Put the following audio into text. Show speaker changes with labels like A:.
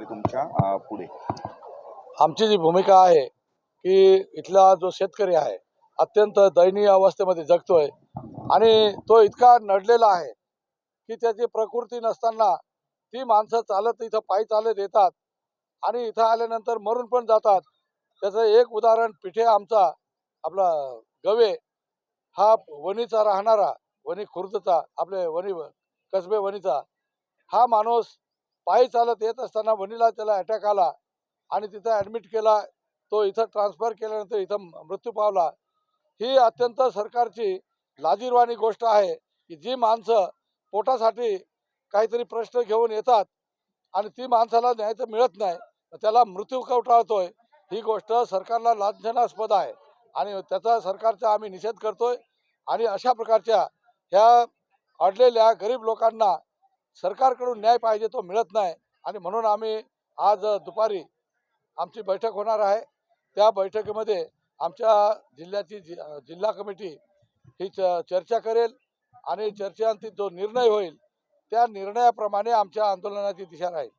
A: असणार आहे तुमच्यापुढे?
B: आमची जी भूमिका आहे की इथला जो शेतकरी आहे अत्यंत दयनीय अवस्थेमध्ये जगतोय आणि तो इतका नडलेला आहे की त्याची प्रकृती नसताना ती माणसं चालत इथं पायी चालत येतात आणि इथं आल्यानंतर मरून पण जातात. त्याचं एक उदाहरण पिठे आमचा आपला गवे हा वणीचा राहणारा वणी खुर्दचा आपले वणी कसबे वणीचा हा माणूस पायी चालत येत असताना वणीला त्याला अटॅक आला आणि तिथं ॲडमिट केला. तो इथं ट्रान्सफर केल्यानंतर इथं मृत्यू पावला. ही अत्यंत सरकारची लाजीरवाणी गोष्ट आहे की जी माणसं पोटासाठी काहीतरी प्रश्न घेऊन येतात आणि ती माणसाला न्याय तर मिळत नाही त्याला मृत्यू कवटाळतोय ही गोष्ट सरकारला लांछनास्पद आहे आणि त्याचा सरकारचा आम्ही निषेध करतोय आणि अशा प्रकारच्या ह्या अडलेल्या गरीब लोकांना सरकारकडून न्याय पाहिजे तो मिळत नाही. आणि म्हणून आम्ही आज दुपारी आमची बैठक होणार आहे. त्या बैठकीमध्ये आमच्या जिल्ह्याची जि जिल्हा कमिटी ही च चर्चा करेल आणि चर्चेअंती जो निर्णय होईल त्या निर्णयाप्रमाणे आमच्या आंदोलनाची दिशा राहील.